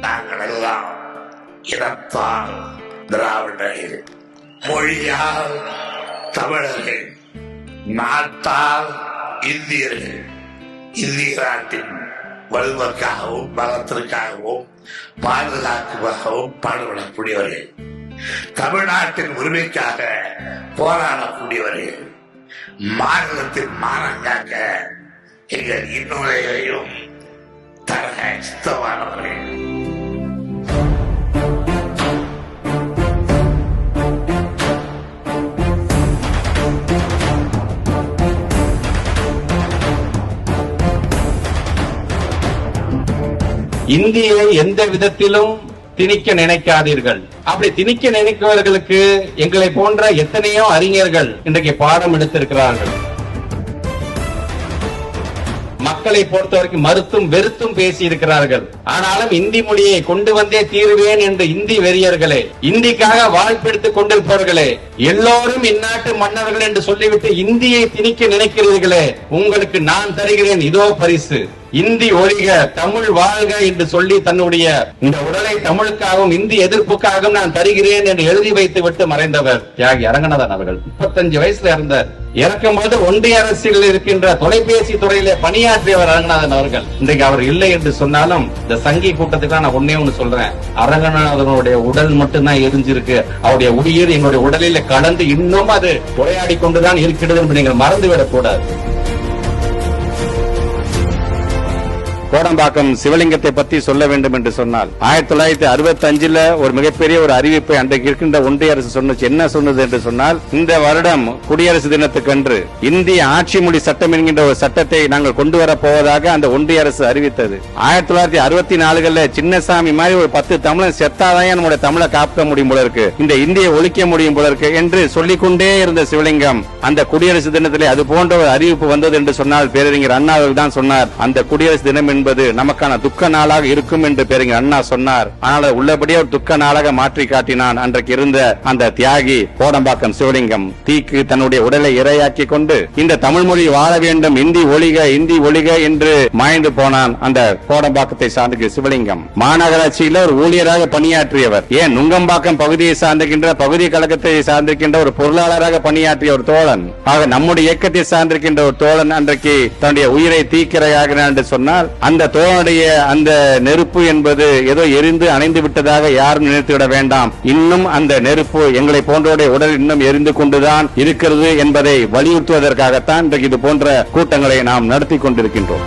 நாங்கள் எல்லாம் இனத்தால் திராவிடர்கள் மொழியால் தமிழர்கள் நாட்டால் இந்தியர்கள் இந்திய நாட்டின் வலுவற்காகவும் பலத்திற்காகவும் பாதுகாப்புக்காகவும் பாடுபடக்கூடியவர்கள் தமிழ்நாட்டின் உரிமைக்காக போராடக்கூடியவர்கள் மாநிலத்தின் மானம் காக்க எங்கள் இன்னுரையையும் தரக சித்தமானவர்கள் இந்தியை எந்த விதத்திலும் திணிக்க நினைக்காதீர்கள். அப்படி திணிக்க நினைப்பவர்களுக்கு எங்களை போன்ற எத்தனையோ அறிஞர்கள் இன்றைக்கு பாடம் எடுத்திருக்கிறார்கள். மக்களை பொறுத்தவரைக்கும் மறுத்தும் வெறுத்தும் பேசி இருக்கிறார்கள் ஆனாலும் இந்தி மொழியை கொண்டு வந்தே தீருவேன் என்று இந்தி வெறியர்களே இந்திக்காக வாழ்ப்பெடுத்துக் கொண்டிருப்பவர்களே எல்லோரும் இந்நாட்டு மன்னர்கள் என்று சொல்லிவிட்டு இந்தியை திணிக்க நினைக்கிறீர்களே உங்களுக்கு நான் தருகிறேன் இதோ பரிசு. இந்தி ஒழிக தமிழ் வாழ்க என்று சொல்லி தன்னுடைய இந்த உடலை தமிழுக்காகவும் இந்தி எதிர்ப்புக்காகவும் நான் தருகிறேன் என்று எழுதி வைத்து விட்டு மறைந்தவர் தியாகி அரங்கநாதன் அவர்கள். முப்பத்தஞ்சு வயசுல இருந்தார் இறக்கும்போது ஒன்றிய அரசில் இருக்கின்ற தொலைபேசி துறையிலே பணியாற்றியவர் அரங்கநாதன் அவர்கள். இன்றைக்கு அவர் இல்லை என்று சொன்னாலும் இந்த சங்கி கூட்டத்துக்கு நான் ஒன்னே ஒண்ணு சொல்றேன். அரங்கநாதனுடைய உடல் மட்டும்தான் எரிஞ்சிருக்கு. அவருடைய உயிர் எங்களுடைய உடலில் கலந்து இன்னும் அது உரையாடி கொண்டுதான் இருக்கிறது என்று நீங்கள் மறந்துவிடக் கூடாது கோடம்பாக்கம் சிவலிங்கத்தை பத்தி சொல்ல வேண்டும் என்று சொன்னால் ஆயிரத்தி தொள்ளாயிரத்தி அறுபத்தி அஞ்சுல ஒரு மிகப்பெரிய ஒரு அறிவிப்பை அன்றைக்கு இருக்கின்ற ஒன்றிய அரசு சொன்னது என்ன சொன்னது என்று சொன்னால் இந்த வருடம் குடியரசு தினத்துக்கன்று இந்திய ஆட்சி மொழி சட்டம் என்கின்ற ஒரு சட்டத்தை நாங்கள் கொண்டு வரப் போவதாக அந்த ஒன்றிய அரசு அறிவித்தது. ஆயிரத்தி தொள்ளாயிரத்தி அறுபத்தி நாலுகள்ல சின்னசாமி மாதிரி ஒரு பத்து தமிழன் செத்தாதான் நம்முடைய தமிழை காக்க முடியும் போல இருக்கு. இந்த இந்தியை ஒழிக்க முடியும் போல இருக்கு என்று சொல்லிக்கொண்டே இருந்த சிவலிங்கம் அந்த குடியரசு தினத்திலே அது போன்ற ஒரு அறிவிப்பு வந்தது என்று சொன்னால் பேரறிஞர் அண்ணா அவர்கள் தான் சொன்னார் அந்த குடியரசு தினம் என்பது நமக்கான துக்க நாளாக இருக்கும் என்று பேரறிஞர் அண்ணா சொன்னார். ஆனால் உள்ளபடியே ஒரு துக்க நாளாக மாற்றி காட்டினான் அன்றைக்கு இருந்த அந்த தியாகி கோடம்பாக்கம் சிவலிங்கம். தீக்கு தன்னுடைய உடலை இரையாக்கி கொண்டு இந்த தமிழ் மொழி வாழ வேண்டும் இந்தி ஒழிக இந்தி ஒழிக என்று மாய்ந்து போனான் அந்த கோடம்பாக்கத்தை சார்ந்த சிவலிங்கம். மாநகராட்சியில் ஒரு ஊழியராக பணியாற்றியவர். ஏன் நுங்கம்பாக்கம் பகுதியை சார்ந்திருக்கின்ற பகுதி கழகத்தை சார்ந்திருக்கின்ற ஒரு பொருளாளராக பணியாற்றிய ஒரு தோழன். ஆக நம்முடைய இயக்கத்தை சார்ந்திருக்கின்ற ஒரு தோழன் அன்றைக்கு தன்னுடைய உயிரை தீக்கிரையாகிறான் என்று சொன்னால் அந்த தோழனுடைய அந்த நெருப்பு என்பது ஏதோ எரிந்து அணைந்து விட்டதாக யாரும் நினைத்துவிட வேண்டாம். இன்னும் அந்த நெருப்பு எங்களை போன்றோடைய உடல் இன்னும் எரிந்து கொண்டுதான் இருக்கிறது என்பதை வலியுறுத்துவதற்காகத்தான் இன்றைக்கு இது போன்ற கூட்டங்களை நாம் நடத்தி கொண்டிருக்கின்றோம்.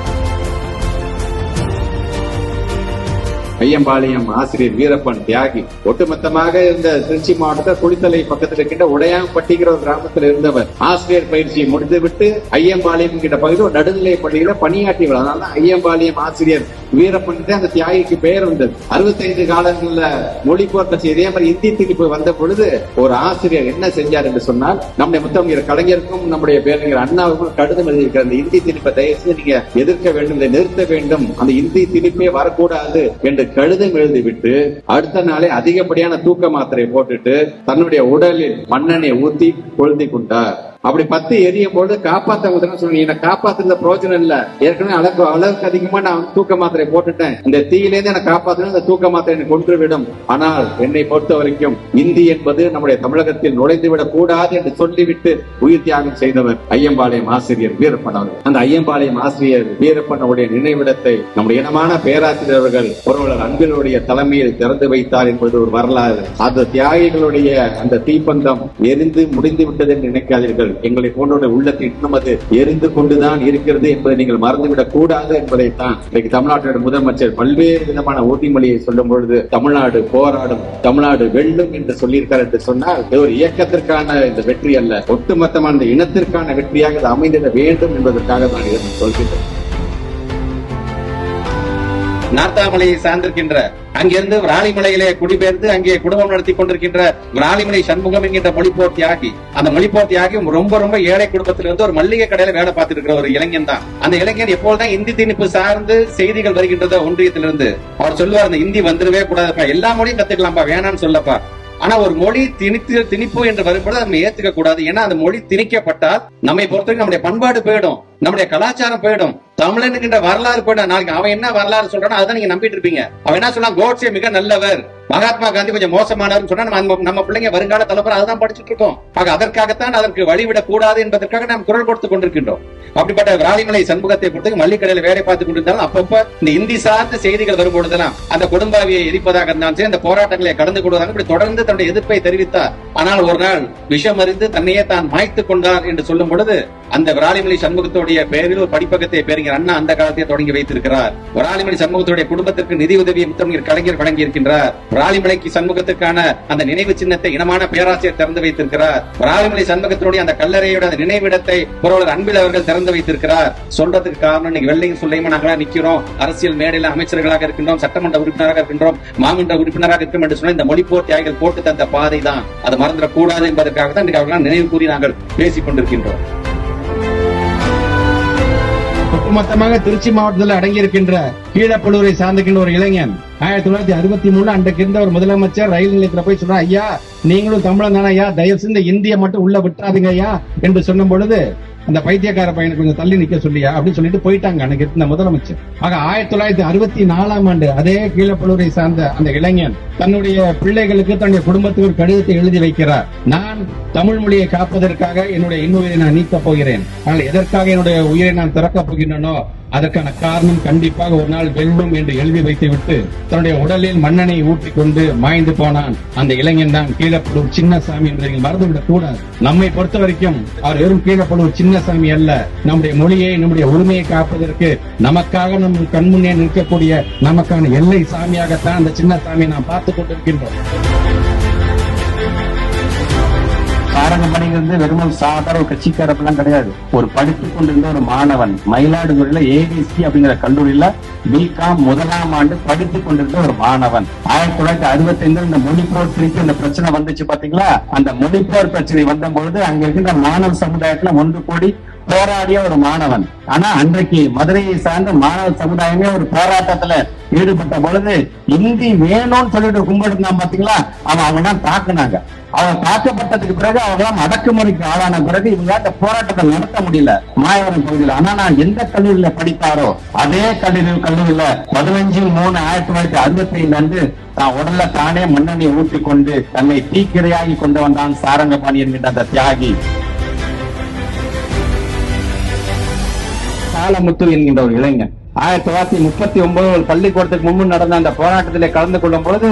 ஐயம்பாளையம் ஆசிரியர் வீரப்பன் தியாகி. ஒட்டுமொத்தமாக இந்த திருச்சி மாவட்டத்தில் குளித்தலை பக்கத்தில் இருக்கின்ற உடையாம்பட்டிங்கிற ஒரு கிராமத்தில் இருந்தவர். ஆசிரியர் பயிற்சியை முடித்துவிட்டு ஐயம்பாளையம் கிட்ட பகுதி ஒரு நடுநிலை பள்ளியில பணியாற்றியவர் அதனால ஐயம்பாளையம் ஆசிரியர் வீரப்பன் அந்த தியாகிக்கு பெயர் வந்தது அறுபத்தைந்து காலங்கள்ல மொழிபோர்க்க இதே மாதிரி இந்தி திணிப்பு வந்த பொழுது ஒரு ஆசிரியர் என்ன செஞ்சார் என்று சொன்னால் நம்முடைய முத்தமிழர் கலைஞருக்கும் நம்முடைய பேரறிஞர் அண்ணாவுக்கும் கடிதம் எழுதியிருக்கிற அந்த இந்தி திணிப்பை தயவு செய்து நீங்க எதிர்க்க வேண்டும் இதை நிறுத்த வேண்டும். அந்த இந்தி திணிப்பே வரக்கூடாது என்று கழுதை எழுதிவிட்டு அடுத்த நாளே அதிகப்படியான தூக்க மாத்திரை போட்டுட்டு தன்னுடைய உடலில் மண்ணெண்ணை ஊத்தி கொளுத்தி கொண்டார். அப்படி பத்து எரியும் போது காப்பாத்த சொன்னீங்க. காப்பாத்துறது பிரோஜனம் இல்ல. ஏற்கனவே அளவுக்கு அளவுக்கு அதிகமா நான் தூக்க மாத்திரை போட்டுட்டேன். இந்த தீயிலேருந்து எனக்கு காப்பாத்தணும் இந்த தூக்க மாத்திரை எனக்கு கொன்று விடும் ஆனால் என்னை பொறுத்த வரைக்கும் இந்தி என்பது நம்முடைய தமிழகத்தில் நுழைந்து விடக் கூடாது என்று சொல்லிவிட்டு உயிர் தியாகம் செய்தவர் ஐயம்பாளையம் ஆசிரியர் வீரப்பன் அவர்கள். அந்த ஐயம்பாளையம் ஆசிரியர் வீரப்பன் அவருடைய நினைவிடத்தை நம்முடைய இனமான பேராசிரியர் அவர்கள் ஒருவர் அன்பிலுடைய தலைமையில் திறந்து வைத்தார் என்பது ஒரு வரலாறு. அந்த தியாகிகளுடைய அந்த தீப்பந்தம் எரிந்து முடிந்து விட்டது என்று நினைக்காதீர்கள். எங்களை போன்றோட உள்ளத்தை இன்னும் அது எரிந்து கொண்டுதான் இருக்கிறது என்பதை நீங்கள் மறந்துவிடக் கூடாது என்பதைத்தான் இன்றைக்கு தமிழ்நாட்டோட முதலமைச்சர் பல்வேறு விதமான உறுதிமொழியை சொல்லும் பொழுது தமிழ்நாடு போராடும் தமிழ்நாடு வெல்லும் என்று சொல்லியிருக்கார் என்று சொன்னால் இது ஒரு இயக்கத்திற்கான இந்த வெற்றி அல்ல. ஒட்டுமொத்தமான இந்த இனத்திற்கான வெற்றியாக இது அமைந்திட வேண்டும் என்பதற்காக நான் இதை சொல்கின்றேன். நார்த்தாமலையை சார்ந்திருக்கின்ற அங்கிருந்து விராலிமலையிலே குடிபெயர்ந்து அங்கே குடும்பம் நடத்தி கொண்டிருக்கின்ற விராலிமலை சண்முகம் என்கின்ற மொழிப்போர் தியாகி அந்த மொழிப்போர் தியாகி ரொம்ப ரொம்ப ஏழை குடும்பத்திலிருந்து ஒரு மல்லிகை கடையில வேலை பார்த்துட்டு இருக்கிற ஒரு இளைஞன் தான். அந்த இளைஞன் எப்போதுதான் இந்தி திணிப்பு சார்ந்து செய்திகள் வருகின்றதோ ஒன்றியத்திலிருந்து அவர் சொல்லுவார் அந்த இந்தி வந்துடவே கூடாதுப்பா எல்லா மொழியும் கத்துக்கலாம்ப்பா வேணாம்னு சொல்லப்பா. ஆனா ஒரு மொழி திணித்து திணிப்பு என்று வரும்பொழுது நம்ம ஏத்துக்க கூடாது. ஏன்னா அந்த மொழி திணிக்கப்பட்டால் நம்மை பொறுத்தவரைக்கும் நம்முடைய பண்பாடு போயிடும். நம்முடைய கலாச்சாரம் போயிடும். தமிழனுக்கின்ற வரலாறு போயிடும். நாளைக்கு அவன் என்ன வரலாறு சொல்றானோ அதை நீங்க நம்பிட்டு இருப்பீங்க. அவன் என்ன சொன்னா கோட்ஸே மிக நல்லவர். மகாத்மா காந்தி கொஞ்சம் மோசமானவர் சொன்னா நம்ம நம்ம பிள்ளைங்க வருங்கால தலைமுறை அதுதான் படிச்சுட்டு இருக்கோம். ஆக அதற்காகத்தான் அதற்கு வழிவிடக் கூடாது என்பதற்காக நாம் குரல் கொடுத்து கொண்டிருக்கின்றோம். அப்படிப்பட்ட விராலிமலை சண்முகத்தை பொறுத்து மல்லிக்கடையில வேலை பார்த்து கொண்டிருந்தாலும் அப்பப்ப இந்த இந்தி சார்ந்த செய்திகள் வரும்பொழுதெல்லாம் அந்த குடும்பாவியை எரிப்பதாக இருந்தாலும் சரி அந்த போராட்டங்களை கடந்து கொள்வதாக இப்படி தொடர்ந்து தன்னுடைய எதிர்ப்பை தெரிவித்தார். ஆனால் ஒரு நாள் விஷம் அறிந்து தன்னையே தான் மாய்த்துக் கொண்டார் என்று சொல்லும் பொழுது அந்த விராலிமலை சண்முகத்துடைய பெயரில் ஒரு படிப்பகத்தை பேருங்கிற அண்ணா அந்த காலத்தை தொடங்கி வைத்திருக்கிறார். விராலிமலை சண்முகத்துடைய குடும்பத்திற்கு நிதி உதவியை முத்தமிழ் கலைஞர் வழங்கி இருக்கின்றார் விராலிமலைக்கு சண்முகத்துக்கான அந்த நினைவு சின்னத்தை இனமான பேராசிரியர் திறந்து வைத்திருக்கிறார். விராலிமலை சண்முகத்தினுடைய அந்த கல்லறையோட அந்த நினைவிடத்தை புரவலர் அன்பில் அவர்கள் திறந்து வைத்திருக்கிறார். சொல்றதுக்கு காரணம் இன்னைக்கு வெள்ளையும் சொல்லையுமா நாங்களா நிக்கிறோம். அரசியல் மேடையில அமைச்சர்களாக இருக்கின்றோம் சட்டமன்ற உறுப்பினராக இருக்கின்றோம் மாமன்ற உறுப்பினராக இருக்கும் என்று சொன்ன இந்த மொழிப்போர் தியாகிகள் போட்டு தந்த பாதை தான் அது மறந்துடக்கூடாது என்பதற்காக தான் இன்றைக்கு நினைவு கூறி நாங்கள் பேசிக் கொண்டிருக்கின்றோம் ஒட்டுமொத்தமாக திருச்சி மாவட்டத்தில் அடங்கியிருக்கின்ற கீழப்பலூரை சார்ந்திருக்கின்ற ஒரு இளைஞன். ஆயிரத்தி தொள்ளாயிரத்தி அறுபத்தி மூணு அன்றைக்கு இருந்த ஒரு முதலமைச்சர் ரயில் நிலையத்தில் போய் சொல்றான் ஐயா நீங்களும் தமிழன் தானே ஐயா தயவு செய்து இந்திய மட்டும் உள்ள விட்டாதீங்க ஐயா என்று சொன்னும் பொழுது அந்த பைத்தியக்கார பையனை கொஞ்சம் தள்ளி நிக்க சொல்லியா அப்படின்னு சொல்லிட்டு போயிட்டாங்க அன்னைக்கு இருந்த முதலமைச்சர். ஆக ஆயிரத்தி தொள்ளாயிரத்தி அறுபத்தி நாலாம் ஆண்டு அதே கீழப்பழுவரை சார்ந்த அந்த இளைஞன் தன்னுடைய பிள்ளைகளுக்கு தன்னுடைய குடும்பத்துக்கு ஒரு கடிதத்தை எழுதி வைக்கிறார். நான் தமிழ் மொழியை காப்பதற்காக என்னுடைய இன்னுயிரை நான் நீக்கப் போகிறேன். ஆனால் எதற்காக என்னுடைய உயிரை நான் திறக்கப் போகின்றனோ அதற்கான காரணம் கண்டிப்பாக ஒரு நாள் வெல்லும் என்று எழுதி வைத்துவிட்டு தன்னுடைய உடலில் மண்ணனை ஊற்றிக் கொண்டு மாய்ந்து போனான். அந்த இளைஞன் தான் கீழப்பலூர் சின்னசாமி என்று நீங்கள் மறந்துவிடக் கூடாது. நம்மை பொறுத்த வரைக்கும் அவர் வெறும் கீழப்பலூர் சின்னசாமி அல்ல. நம்முடைய மொழியை நம்முடைய உரிமையை காப்பதற்கு நமக்காக நம் கண்முன்னே நிற்கக்கூடிய நமக்கான எல்லை சாமியாகத்தான் அந்த சின்னசாமியை நாம் பார்த்துக் கொண்டிருக்கின்றோம். சாரங்கமணிங்கிறது வெறும் சாதாரண கட்சிக்காரப்பெல்லாம் கிடையாது. ஒரு படித்துக் கொண்டிருந்த ஒரு மாணவன் மயிலாடுதுறையில ஏடிசி அப்படிங்கிற கல்லூரியில பிகாம் முதலாம் ஆண்டு படித்துக் கொண்டிருந்த ஒரு மாணவன். ஆயிரத்தி தொள்ளாயிரத்தி அறுபத்தி ஐந்து இந்த மொழிப்போர் திருப்பி இந்த பிரச்சனை வந்துச்சு பாத்தீங்களா? அந்த மொழிப்போர் பிரச்சனை வந்த பொழுது அங்க இருக்கின்ற மாணவ சமுதாயத்துல ஒன்று கூடி போராடிய ஒரு மாணவன். ஆனா அன்றைக்கு மதுரையை சார்ந்த மாணவ சமுதாயமே ஒரு போராட்டத்துல ஈடுபட்ட பொழுது இந்தி வேணும்னு சொல்லிட்டு கும்பிட்டு பாத்தீங்களா? அவன் அவங்க தான் தாக்குனாங்க. அவன் தாக்கப்பட்டதுக்கு பிறகு அவங்களாம் அடக்குமுறைக்கு ஆளான பிறகு இவங்க அந்த போராட்டத்தை நடத்த முடியல. மாயவரம் பகுதியில். ஆனா நான் எந்த கல்லூரியில படித்தாரோ அதே கல்லூரி கல்லூரியில பதினஞ்சு மூணு ஆயிரத்தி தொள்ளாயிரத்தி அறுபத்தி ஐந்துல இருந்து தான் உடல்ல தானே மண்ணெண்ணை ஊற்றிக்கொண்டு தன்னை தீக்கிரையாகி கொண்டு வந்தான் சாரங்கபாணி என்கின்ற அந்த தியாகி. சாலமுத்து என்கின்ற ஒரு இளைஞன். ஆயிரத்தி தொள்ளாயிரத்தி முப்பத்தி ஒன்பது ஒரு பள்ளிக்கூடத்துக்கு முன்பு நடந்த அந்த போராட்டத்திலே கலந்து கொள்ளும் பொழுது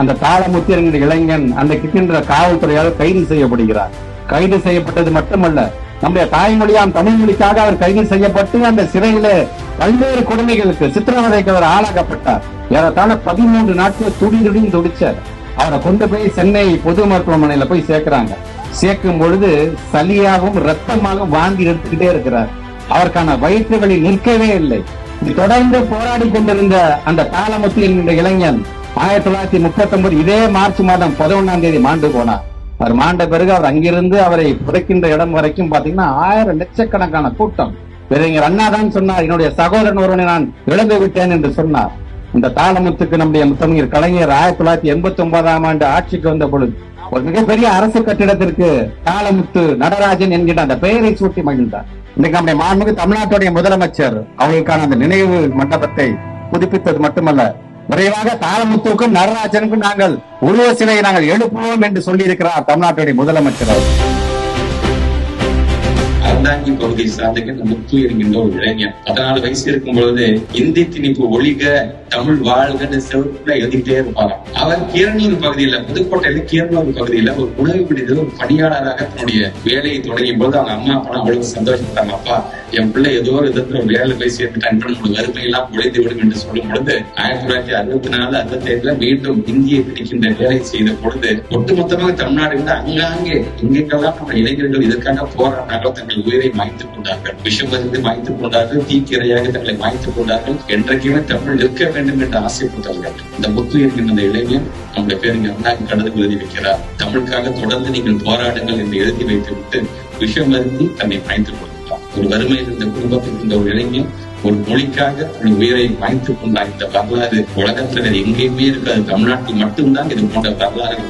அந்த தாளமுத்து என்கிற இளைஞன் அந்த கிட்டின்ற காவல்துறையால் கைது செய்யப்படுகிறார். கைது செய்யப்பட்டது மட்டுமல்ல நம்முடைய தாய்மொழியாம் தமிழ் மொழிக்காக அவர் கைது செய்யப்பட்டு அந்த சிறையில பல்வேறு கொடுமைகளுக்கு சித்திரவதைக்கு அவர் ஆளாக்கப்பட்டார். ஏறத்தாழ பதிமூன்று நாட்கள் துடி துடின்னு துடிச்சார். அவரை கொண்டு போய் சென்னை பொது மருத்துவமனையில போய் சேர்க்கிறாங்க. சேர்க்கும் பொழுது சளியாகவும் ரத்தமாகவும் வாந்தி எடுத்துக்கிட்டே இருக்கிறார். அவருக்கான வயிற்று வழி நிற்கவே இல்லை. தொடர்ந்து போராடி கொண்டிருந்த அந்த தாளமுத்து என்கின்ற இளைஞன் ஆயிரத்தி தொள்ளாயிரத்தி முப்பத்தி ஒன்பது இதே மார்ச் மாதம் பதினொன்னாம் தேதி மாண்டு போனார். அவர் மாண்ட பிறகு அவர் அங்கிருந்து அவரை புதைக்கின்ற இடம் வரைக்கும் பாத்தீங்கன்னா ஆயிரம் லட்சக்கணக்கான கூட்டம். பேரறிஞர் அண்ணா தான் சொன்னார் என்னுடைய சகோதரன் ஒருவனை நான் இழந்து விட்டேன் என்று சொன்னார். இந்த தாளமுத்துக்கு நம்முடைய முத்தமிழர் கலைஞர் ஆயிரத்தி தொள்ளாயிரத்தி எண்பத்தி ஒன்பதாம் ஆண்டு ஆட்சிக்கு வந்த பொழுது ஒரு மிகப்பெரிய அரசு கட்டிடத்திற்கு தாளமுத்து நடராஜன் என்கிற அந்த பெயரை சூட்டி மகிழ்ந்தார். இன்னைக்கு நம்முடைய மாண்புமிகு தமிழ்நாட்டுடைய முதலமைச்சர் அவர்களுக்கான அந்த நினைவு மண்டபத்தை புதுப்பித்தது மட்டுமல்ல விரைவாக தாளமுத்துவுக்கும் நடராஜனுக்கும் நாங்கள் உருவ சிலையை நாங்கள் எழுப்புவோம் என்று சொல்லியிருக்கிறார் தமிழ்நாட்டுடைய முதலமைச்சர் அவர்கள். அறந்தாங்கி பகுதியை சார்ந்த முத்து என்கின்ற ஒரு இளைஞர் பதினாலு வயசு இருக்கும் பொழுது இந்தி திணிப்பு ஒழிக தமிழ் வாழ்கன்னு செவத்துல எழுதிக்கிட்டே இருப்பாங்க. அவர் கீரனூர் பகுதியில புதுக்கோட்டையில கீரனூர் பகுதியில ஒரு உணவு விடுதல் ஒரு பணியாளராக தன்னுடைய வேலையை தொடங்கிய போது அவங்க அம்மா அப்பா அவ்வளவு சந்தோஷப்பட்டாங்க. அப்பா என் பிள்ளை ஏதோ ஒரு விதத்துல ஒரு வேலை போய் சேர்த்துட்டான் நம்மளோட வறுமை எல்லாம் உழைந்து விடும் என்று சொல்லும் பொழுது ஆயிரத்தி தொள்ளாயிரத்தி அறுபத்தி நாலு அறுபத்தி ஐந்துல மீண்டும் இந்தியை பிடிக்கின்ற வேலை செய்த பொழுது ஒட்டுமொத்தமாக தமிழ்நாடு அங்காங்கே எங்கெங்கெல்லாம் நம்ம இளைஞர்கள் இதற்காக போராடினார்கள் தங்கள் உயிரை மாய்த்துக் கொண்டார்கள். விஷம் வந்து மாய்த்துக் கொண்டார்கள் தீக்கிரையாக தங்களை மாய்த்துக் கொண்டார்கள். என்றைக்குமே தமிழ் நிற்க வேண்டும் என்று ஆசைப்பட்டார்கள். இந்த முத்து என்கின்ற அந்த இளைஞன் நம்முடைய பேர் இங்க அண்ணா கடந்து எழுதி வைக்கிறார். தமிழுக்காக தொடர்ந்து நீங்கள் போராடுங்கள் என்று எழுதி வைத்துவிட்டு விஷம் அருந்தி தன்னை பயந்து கொண்டார் ஒரு வறுமையில் இருந்த குடும்பத்தில் இருந்த ஒரு இளைஞன் ஒரு மொழிக்காக தன் உயிரை மாய்த்துக் கொண்டார். இந்த வரலாறு உலகத்தில் எங்கேயுமே இருக்காது. தமிழ்நாட்டில் மட்டும்தான் இது போன்ற வரலாறு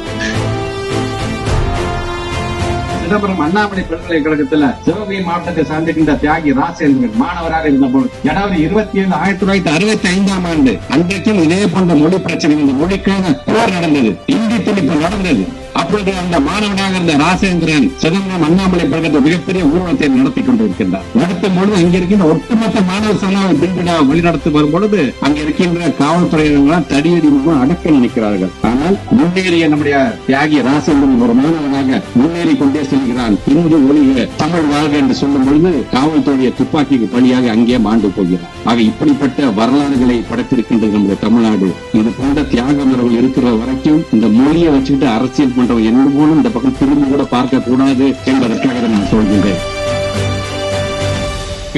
சிதம்பரம் அண்ணாமலை பல்கலைக்கழகத்துல சிவகங்கை மாவட்டத்தை சார்ந்திருக்கின்ற தியாகி ராசேந்திரன் மாணவராக இருந்தபோது ஜனவரி இருபத்தி ஏழு ஆயிரத்தி தொள்ளாயிரத்தி அறுபத்தி ஐந்தாம் ஆண்டு அன்றைக்கும் இதே போன்ற மொழி பிரச்சனை இந்த மொழிக்கான போர் நடந்தது இந்தி திணிப்பு நடந்தது. அப்பொழுது அந்த மாணவனாக இருந்த ராசேந்திரன் சிதம்பரம் அண்ணாமலை பல்கலை மிகப்பெரிய ஊர்வலத்தை நடத்தி கொண்டிருக்கின்றார். நடத்தும் பொழுது அங்க இருக்கின்ற ஒட்டுமொத்த மாணவ சனாவை பின்விட வழிநடத்தி வரும் பொழுது அங்க இருக்கின்ற காவல்துறையினர்கள் தடியடி மூலம் அடக்க நினைக்கிறார்கள். ஆனால் முன்னேறிய நம்முடைய தியாகி ராசேந்திரன் ஒரு மாணவனாக முன்னேறி கொண்டே செல்கிறான். இந்து ஒளிக தமிழ் வாழ்க என்று சொல்லும் பொழுது காவல்துறைய துப்பாக்கிக்கு பலியாக அங்கே மாண்டு போகிறார். ஆக இப்படிப்பட்ட வரலாறுகளை படைத்திருக்கின்றது நம்முடைய தமிழ்நாடு இது போன்ற தியாக இருக்கிற வரைக்கும் இந்த மொழியை வச்சுக்கிட்டு அரசியல் மாட்டோம் என்று போலும் இந்த பக்கம் திரும்பி கூட பார்க்க கூடாது என்பதற்காக நான் சொல்கின்றேன்.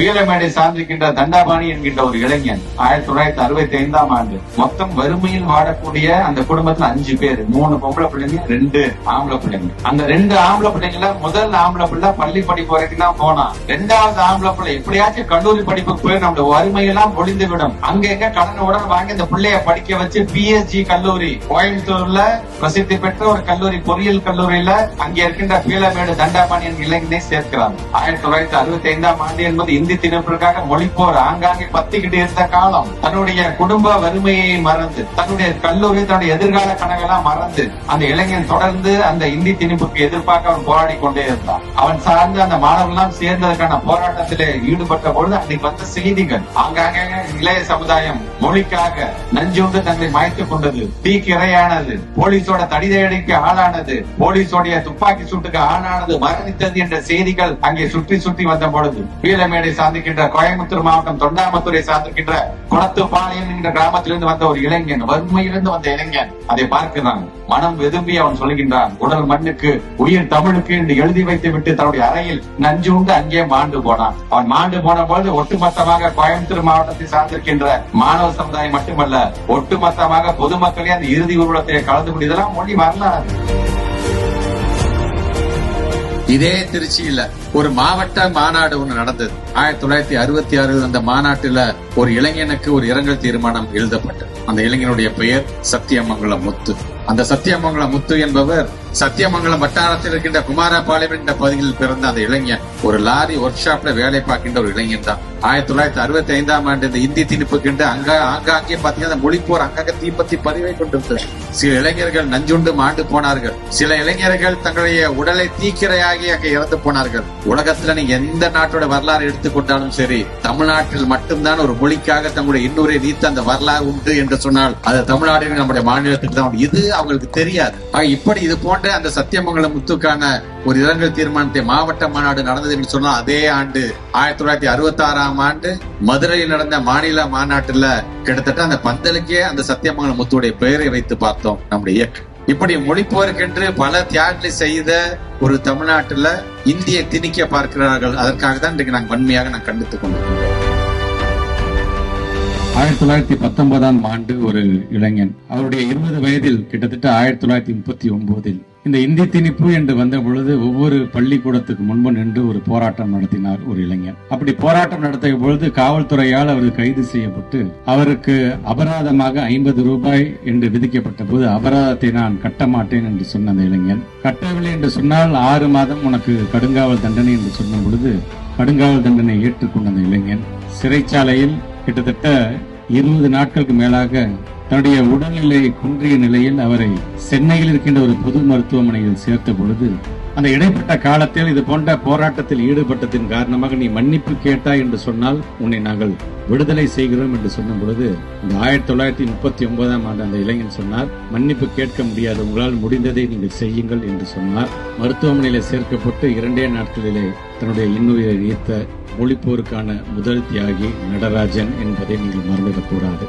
பீலமேடை சார்ந்திருக்கின்ற தண்டாபாணி என்கின்ற ஒரு இளைஞன் ஆயிரத்தி தொள்ளாயிரத்தி அறுபத்தி ஐந்தாம் ஆண்டு மொத்தம் வறுமையில் வாடக்கூடிய அந்த குடும்பத்துல அஞ்சு பேர் மூணு பொம்பளை பிள்ளைங்க ரெண்டு ஆம்பளை பிள்ளைங்க. அந்த ரெண்டு ஆம்பளை பிள்ளைங்கள முதல் ஆம்பளை பிள்ளை பள்ளி படிப்பு வரைக்கும் தான் போனான். ரெண்டாவது ஆம்பளை பிள்ளை எப்படியாச்சும் கல்லூரி படிப்புக்கு போய் நம்மளோட வறுமையெல்லாம் ஒளிந்து விடும். அங்க எங்க கடன் உடன் வாங்கி இந்த பிள்ளைய படிக்க வச்சு பிஎஸ்ஜி கல்லூரி கோயம்புத்தூர்ல பிரசித்தி பெற்ற ஒரு கல்லூரி பொறியியல் கல்லூரியில அங்க இருக்கின்ற பீலமேடு தண்டாபாணி என்ற இளைஞனை சேர்க்கிறாங்க ஆயிரத்தி தொள்ளாயிரத்தி அறுபத்தி ஐந்தாம் ஆண்டு என்பது இந்தி திணிப்பிற்காக மொழிப்போர் ஆங்காங்கே பத்திக்கிட்டு இருந்த காலம் தன்னுடைய குடும்ப வறுமையை மறந்து தன்னுடைய கல்லூரி தன்னுடைய எதிர்கால கனவெல்லாம் மறந்து அந்த இளைஞன் தொடர்ந்து அந்த இந்தி திணிப்புக்கு எதிர்ப்பாக அவன் போராடி கொண்டே இருந்தான். அவன் சார்ந்து அந்த மாணவர்கள்லாம் சேர்ந்ததற்கான போராட்டத்திலே ஈடுபட்ட பொழுது அன்னைக்கு வந்த செய்திகள் ஆங்காங்கே இளைய சமுதாயம் மொழிக்காக நஞ்சுண்டு தன்னை மாய்த்துக் கொண்டது தீக்கு இரையானது போலீஸோட தடிதடிக்கு ஆளானது போலீஸோடைய துப்பாக்கி சூட்டுக்கு ஆளானது மரணித்தது என்ற செய்திகள் அங்கே சுற்றி சுற்றி வந்த பொழுது வீரமேடை சார்ந்திருக்கின்ற கோயம்புத்தூர் மாவட்டம் தொண்டாமத்தூரை சார்ந்திருக்கின்ற குளத்துப்பாளையம் என்ற கிராமத்திலிருந்து வந்த ஒரு இளைஞன் வறுமையிலிருந்து வந்த இளைஞன். அதை பார்க்கிறான். மனம் வெதும்பி அவன் சொல்கின்றான் உடல் மண்ணுக்கு உயிர் தமிழுக்கு என்று எழுதி வைத்து விட்டு தன்னுடைய அறையில் நஞ்சு உண்டு அங்கே மாண்டு போனான். அவன் மாண்டு போன பொழுது ஒட்டுமொத்தமாக கோயம்புத்தூர் மாவட்டத்தை சார்ந்திருக்கின்ற மாணவ சமுதாயம் மட்டுமல்ல ஒட்டுமொத்தமாக பொதுமக்களே அந்த இறுதி ஊர்வலத்திலே கலந்து கொண்டு இதெல்லாம் மொழி வரலாறு. இதே திருச்சியில ஒரு மாவட்ட மாநாடு ஒண்ணு நடந்தது. ஆயிரத்தி தொள்ளாயிரத்தி அறுபத்தி ஆறில் அந்த மாநாட்டுல ஒரு இளைஞனுக்கு ஒரு இரங்கல் தீர்மானம் எழுதப்பட்டது. அந்த இளைஞனுடைய பெயர் சத்தியமங்கலம் முத்து. அந்த சத்தியமங்கலம் முத்து என்பவர் சத்தியமங்கலம் வட்டாரத்தில் இருக்கின்ற குமாரபாளையம் என்ற பகுதியில் பிறந்த அந்த இளைஞன். ஒரு லாரி ஒர்க் ஷாப்ல வேலை பார்க்கின்ற ஒரு இளைஞன் தான். ஆயிரத்தி தொள்ளாயிரத்தி அறுபத்தி ஐந்தாம் ஆண்டு இந்த இந்தி திணிப்புக்கின்ற அங்க ஆங்காங்கே பாத்தீங்கன்னா மொழிப்போர் அங்கங்க தீப்பத்தி பதிவை கொண்டிருந்தது சில இளைஞர்கள் நஞ்சுண்டு மாண்டு போனார்கள். சில இளைஞர்கள் தங்களுடைய உடலை தீக்கிரையாகி அங்கே இறந்து போனார்கள். உலகத்துல நீங்க எந்த நாட்டோட வரலாறு எடுத்துக்கொண்டாலும் சரி தமிழ்நாட்டில் மட்டும்தான் ஒரு மொழிக்காக தங்களுடைய இன்னொரு நீத்த அந்த வரலாறு உண்டு என்று சொன்னால் அது தமிழ்நாடு நம்முடைய மாநிலத்துக்கு தான் இது அவங்களுக்கு தெரியாது. இப்படி இது போன்ற அந்த சத்தியமங்கலம் முத்துக்கான ஒரு இரங்கல் தீர்மானத்தை மாவட்ட மாநாடு நடந்தது என்று சொன்னால் அதே ஆண்டு ஆயிரத்தி தொள்ளாயிரத்தி அறுபத்தி ஆறாம் ஆண்டு மதுரையில் நடந்த மாநில மாநாட்டுல கிட்டத்தட்ட அந்த பந்தலுக்கே அந்த சத்தியமங்கலம் முத்துடைய பெயரை வைத்து பார்த்தோம் நம்முடைய இயக்கம் இப்படி மொழிப்போருக்கென்று பல தியாகங்களை செய்த ஒரு தமிழ்நாட்டுல இந்திய திணிக்க பார்க்கிறார்கள். அதற்காக தான் இன்றைக்கு நாங்கள் வன்மையாக நான் கண்டித்துக் கொண்டிருக்கிறோம் ஆயிரத்தி தொள்ளாயிரத்தி பத்தொன்பதாம் ஆண்டு ஒரு இளைஞன். அவருடைய இருபது வயதில் கிட்டத்தட்ட ஆயிரத்தி தொள்ளாயிரத்தி முப்பத்தி ஒன்பதில் இந்த இந்தி திணிப்பு என்று வந்த பொழுது ஒவ்வொரு பள்ளிக்கூடத்துக்கு முன்பு நின்று ஒரு போராட்டம் நடத்தினார் ஒரு இளைஞன் அப்படி போராட்டம் நடத்திய பொழுது காவல்துறையால் அவர் கைது செய்யப்பட்டு அவருக்கு அபராதமாக ஐம்பது ரூபாய் என்று விதிக்கப்பட்ட போது அபராதத்தை நான் கட்ட மாட்டேன் என்று சொன்ன அந்த இளைஞன் கட்டவில்லை என்று சொன்னால் ஆறு மாதம் உனக்கு கடுங்காவல் தண்டனை என்று சொன்ன பொழுது கடுங்காவல் தண்டனை ஏற்றுக்கொண்ட அந்த இளைஞன் சிறைச்சாலையில் கிட்டத்தட்ட இருபது நாட்களுக்கு மேலாக தன்னுடைய உடல்நிலை குன்றிய நிலையில் அவரை சென்னையில் இருக்கின்ற ஒரு பொது மருத்துவமனையில் சேர்த்த பொழுது அந்த இடைப்பட்ட காலத்தில் இது போன்ற போராட்டத்தில் ஈடுபட்டதின் காரணமாக நீ மன்னிப்பு கேட்டாய் என்று சொன்னால் உன்னை நாங்கள் விடுதலை செய்கிறோம் என்று சொன்ன பொழுது இந்த ஆயிரத்தி தொள்ளாயிரத்தி முப்பத்தி ஒன்பதாம் ஆண்டு அந்த இளைஞன் சொன்னார் மன்னிப்பு கேட்க முடியாது உங்களால் முடிந்ததை நீங்கள் செய்யுங்கள் என்று சொன்னார். மருத்துவமனையில சேர்க்கப்பட்டு இரண்டே நாட்களிலே தன்னுடைய இன்னுயிரை நீத்த மொழிப்போருக்கான முதல் தியாகி நடராஜன் என்பதை நீங்கள் மறந்துவிடக்கூடாது